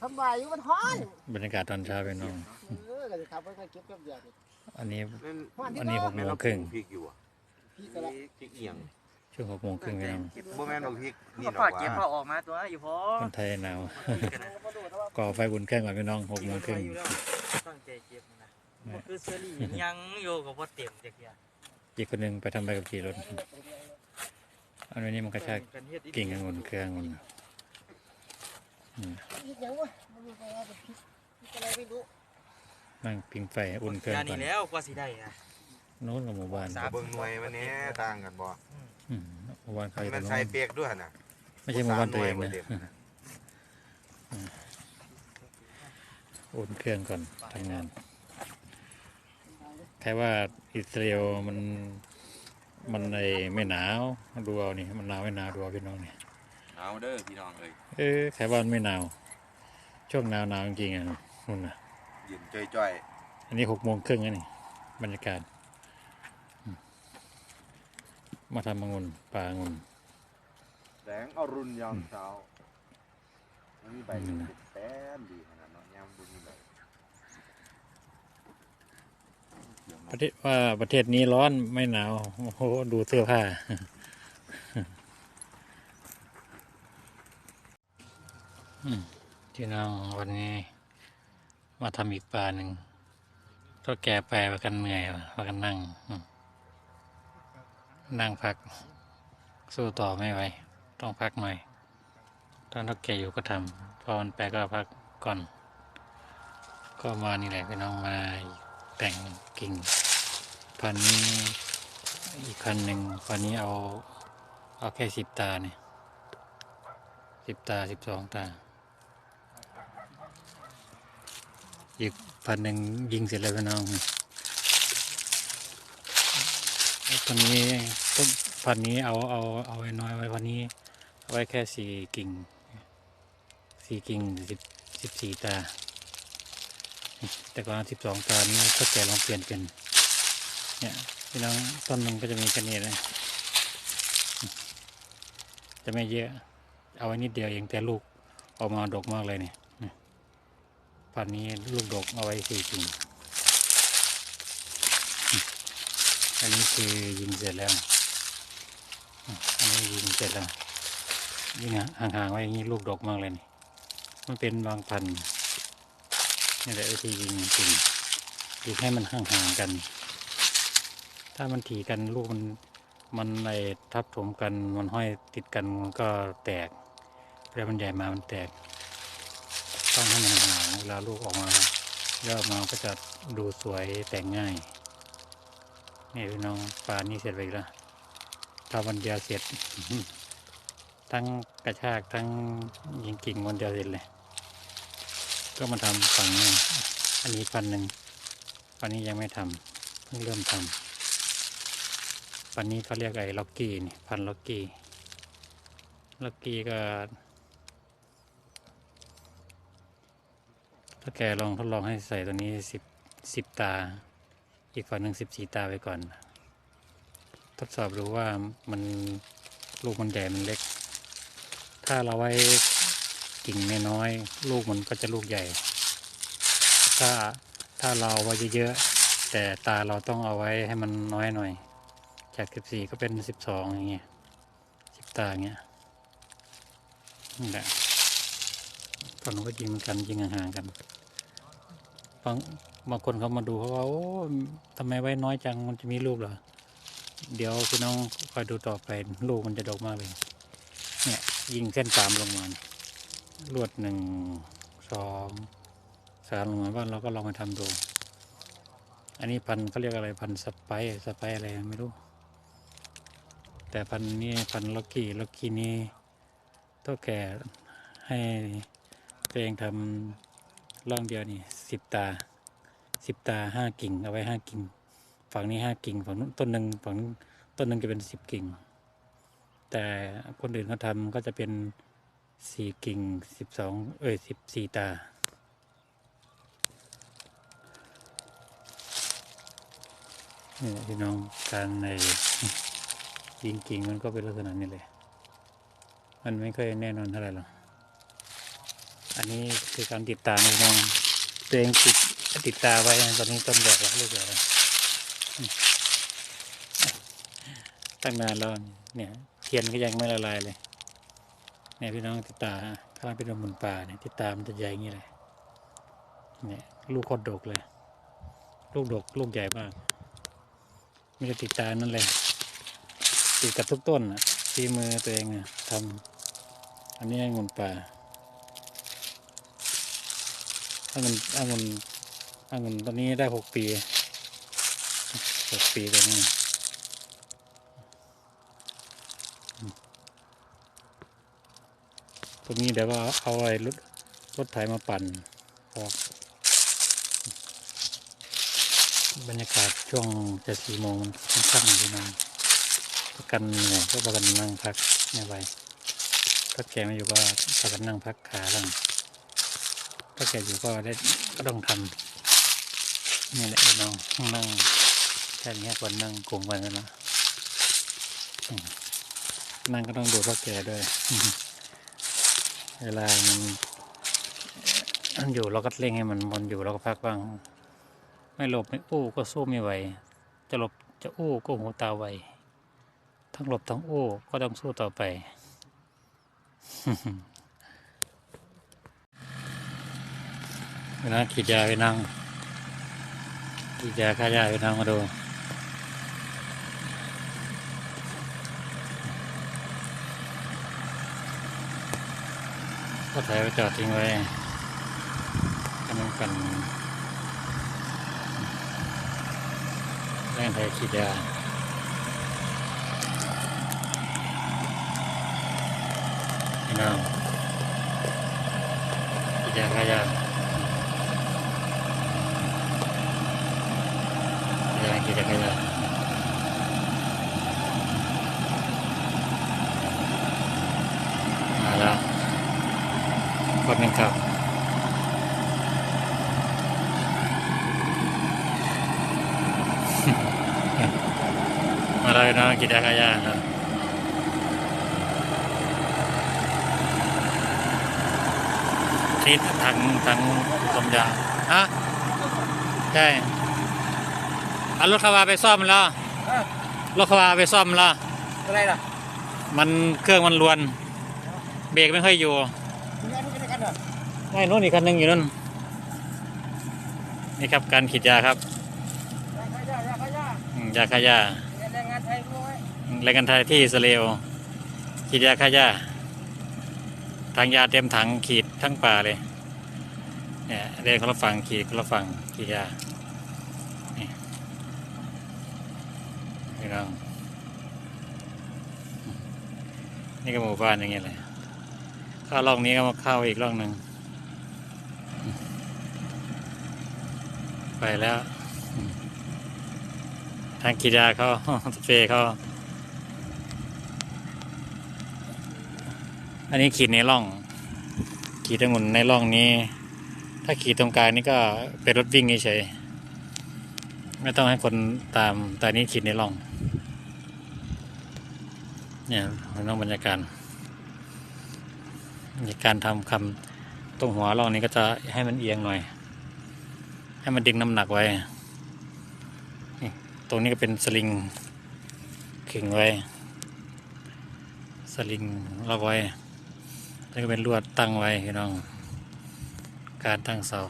ทำบายอยู่มันฮ้อนบรรยากาศตอนเช้าพี่น้อง เออก็จะขับไปก็เก็บแป๊บเดียวนี่อันนี้ นั่นฮ้อนที่อันนี้ก็หกโมงครึ่งพริกอยู่อะพี่ก็ละพริกเอียงช่วงหกโมงครึ่งพี่น้องบ่แม่นบอกพริกนี่ก็ดพออกเก็บพอว่าออกมาตัวอยู่พอคนไทยหนาวกันนะก่อไฟบุญเครื่องก่อนพี่น้องหกโมงครึ่งอยู่แล้วตั้งใจเก็บนะบ่คือเซรี่ยังอยู่กับบ่เต็มจักอย่างอีกคนหนึ่งไปทำใบกับขี่รถ อันนี้มันกระชากกันเฮ็ดอีกิ่งองุ่นเครื่ององุ่น อืมพี่ยังวะมันมีอะไรเป็นพี่พี่อะไรไม่รู้นั่งปิงไฟอุ่นเครื่องงานก่อนี้นแล้วกว่าสิได้อะโน้นกับหมู่บ้านสามเบิ่งหน่วยวันนี้ต่างกันบ่อืมหมู่บ้านเขาอยู่ตมัรนงโน้ใส่นเปียกด้วยน่ะไม่ใช่หมู่บ้านตัวเองสมหนะวยบ่เต็มอุ่นเครื่องก่อนทำงานแค่ว่าอิสราเอลมันมันไอไม่หนาวดูเอานี่มันหนาวไม่หนาวดูเอาพี่น้องนี่ เอาเด้อพี่น้องเอ้ยเออแค่ว่ามันไม่หนาว ช่วงหนาวหนาวจริงๆอะนู่นน่ะเย็นจ้อยอันนี้หกโมงครึ่งแล้วนี่บรรยากาศอืมมาทำองุ่นปลาองุ่นๆแสงอรุณยามเช้ามันมีใบอืมแต้มดีขนาดเนาะยามบุญมีใบประเทศว่าประเทศนี้ร้อนไม่หนาว โอ้โห ดูเสื้อผ้า อืม ที่น้องวันนี้ มาทำอีกปลาหนึ่งก็แก่ไปว่ากันเหนื่อยว่ากันนั่ง นั่งพัก สู้ต่อไม่ไหวต้องพักหน่อยตอนถ้าแก่อยู่ก็ทำพอมันไปก็พักก่อน ก็มานี่แหละพี่น้องมาแต่งกิ่งพันนี้อีกพันหนึ่งพันนี้เอาเอาแค่สิบตาเนี่ยสิบตาสิบสองตา อีกพันหนึ่งยิงเสร็จแล้วพี่น้องไอ้ตัวนี้ต้นพันนี้เอาเอาเอาไว้น้อยไว้พันนี้ไว้แค่สี่กิ่งสี่กิ่งสิบสิบสี่ตา แต่ก่อนสิบสองตานี้ก็แก่ลองเปลี่ยนเป็นเนี่ยพี่น้องต้นหนึ่งก็จะมีแค่นี้เลยจะไม่เยอะ เอาไว้นิดเดียวเองแต่ลูกออกมาดกมากเลยเนี่ย พันนี้ลูกดกเอาไว้สี่กิ่งอันนี้คือยิงเสร็จแล้ว อันนี้ยิงเสร็จแล้ว ยิงห่างๆไว้อย่างนี้ลูกดกมากเลยนี่ มันเป็นบางพันธุ์นี่แหละวิธียิงจริงยิงให้มันห่างๆกัน ถ้ามันถีกันลูกมันมันไอทับถมกันมันห้อยติดกันมันก็แตกเวลามันใหญ่มามันแตก ต้องให้มันหางเวลาลูกออกมาแล้วออกมาก็จะดูสวยแต่งง่ายนี่พี่น้องปลานี่เสร็จไปแล้วถ้าวันเดียวเสร็จ ทั้งกระชากทั้งยิงกิ่งวันเดียวเสร็จเลย ก็มาทำฝั่งนี้อันนี้พันหนึ่งปันนี้ยังไม่ทำเพิ่งเริ่มทำปันนี้เขาเรียกไอ้ล็อกกี้นี่พันล็อกกี้ล็อกกี้ก็ ถ้าแกลองทดลองให้ใส่ตัวนี้สิบสิบตา อีกฝั่งหนึ่งสิบสี่ตาไปก่อน ทดสอบดูว่ามันลูกมันใหญ่มันเล็ก ถ้าเราไว้กิ่งน้อยๆลูกมันก็จะลูกใหญ่ ถ้าถ้าเราไว้เยอะๆแต่ตาเราต้องเอาไว้ให้มันน้อยหน่อย จากสิบสี่ก็เป็นสิบสองอย่างเงี้ยสิบตาเงี้ยนี่แหละ ฝั่งนู้นก็ยิงเหมือนกันยิงห่างๆกันบางบางคนเขามาดูเขาว่าโอ้ทำไมไว้น้อยจังมันจะมีลูกเหรอเดี๋ยวพี่น้องคอยดูต่อไปลูกมันจะดกมากเลยเนี่ยยิงเส้นสามลงมาลวดหนึ่งสองสามลงมาบ้านเราก็ลองไปทำดู อันนี้พันธุ์เขาเรียกอะไรพันธุ์สไปร์สไปร์อะไรไม่รู้ แต่พันธุ์นี้พันธุ์ล็อกกี้ล็อกกี้นี้ต้องแก่ให้ ตัวเองทำร่องเดียวนี่สิบตาสิบตาห้ากิ่ง เอาไว้ห้ากิ่ง ฝั่งนี้ห้ากิ่ง ฝั่งนู้นต้นหนึ่งฝั่งต้นหนึ่งจะเป็นสิบกิ่ง แต่คนอื่นเขาทำก็จะเป็นสี่กิ่งสิบสองเอ้ยสิบสี่ตานี่พี่น้องการในยิงกิ่งมันก็เป็นลักษณะนี้เลย มันไม่ค่อยแน่นอนเท่าไหร่หรอก อันนี้คือการติดตามพี่น้องตัวเองติดติดตาไว้ตอนนี้ต้นดอกแล้วลูกดอกแล้วตั้งนานแล้วเนี่ยเทียนก็ยังไม่ละลายเลยเนี่ยพี่น้องติดตาข้างล่างเป็นดอกหมุนป่าเนี่ยติดตามันจะใหญ่อย่างนี้เลยเนี่ยลูกโคตรดกเลย ลูกดกลูกใหญ่มากไมแต่ติดตานั่นเลยติดกับทุกต้นอะที่มือตัวเองอะทำอันนี้งุนป่า องุ่นองุ่นองุ่นตอนนี้ได้หกปีหกปีตัวนี้ตัวนี้เดี๋ยวว่าเอาไอ้รถรถไถมาปั่นออกบรรยากาศช่วงจะสี่โมงมันค่ำๆอยู่นานประกันเนี่ยก็ประกันนั่งพักไม่ไหวถ้าแกไม่อยู่ก็ประกันนั่งพักขาหลัง ถ้าแกอยู่ก็ได้ก็ต้องทำนี่แหละน้องนั่งแค่นี้ควรนั่งกลงไปกันนะนั่งก็ต้องดูพ่อแกด้วยเวลามันมันอยู่เราก็เร่งให้มันมันอยู่เราก็พักบ้าง ไม่หลบไม่อู้ก็สู้ไม่ไหว จะหลบจะอู้ก็หูตาไวทั้งหลบทั้งอู้ก็ต้องสู้ต่อไป เวลาขีดยาไปนั่งขีดยาฆ่ายาไปนั่งมาดูก็ถ่ายไปจอดทิ้งไว้กันกันแรงไทยขีดยาพี่น้องขีดยาฆ่ายา ขีดยาขีดยาฆ่ายามาแล้วคนหนึ่งครับมา เลยน้องกินยาขายาครับที่ถังถังลมยาฮะใช่เอารถขาวาไปซ่อมแล้วรถขาวาไปซ่อมแล้วอะไรล่ะมันเครื่องมันรวน เบรกไม่ค่อยอยู่มีงานที่กันเหรอไม่นู้นอีกคันหนึ่งอยู่นู่นนี่ครับการขีดยาครับยาขยะยาขยะอืมยาขายาแรงงานไทยรู้ไหมแรงงานไทยที่อิสราเอลขีดยาฆ่าหญ้าทางยาเต็มถังขีดทั้งป่าเลยเนี่ยเดินคนละฝั่งขีดคนละฝั่งขีดยา นี่ พี่น้อง นี่ก็หมู่บ้านอย่างเงี้ยเลยข้าร่องนี้ก็มาเข้าอีกร่องหนึ่ง ไปแล้ว ทางขีดยาเขาสเปรย์เขาอันนี้ขีดในร่อง ขีดองุ่นในร่องนี้ ถ้าขีดตรงกลางนี่ก็เป็นรถวิ่งเฉยไม่ต้องให้คนตามแต่นนี้ขีดในร่อง เนี่ยน้องบรรยากาศในการทำคำตรงหัวร่องนี้ก็จะให้มันเอียงหน่อย ให้มันดึงน้ำหนักไว้ ตรงนี้ก็เป็นสลิงขึงไว้ สลิงล็อกไว้แล้วก็เป็นลวดตั้งไว้พี่น้อง การตั้งเสา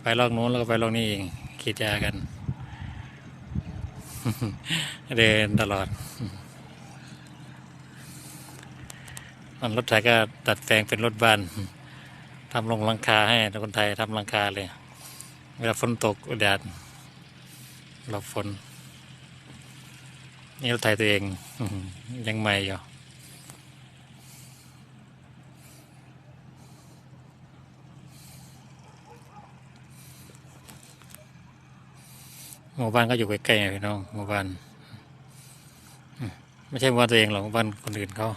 ไปลอกนู้นแล้วก็ไปลอกนี้เองขีดยากัน เดินตลอดมันรถไทยก็ดัดแปลงเป็นรถบ้านทำลงหลังคาให้คนไทยทำหลังคาเลย เวลาฝนตกแดดหลบฝนนี่รถไทยตัวเองยังใหม่อยู่ หมู่บ้านก็อยู่ใกล้ๆพี่น้องหมู่บ้านไม่ใช่หมู่บ้านตัวเองหรอกหมู่บ้านคนอื่นเขา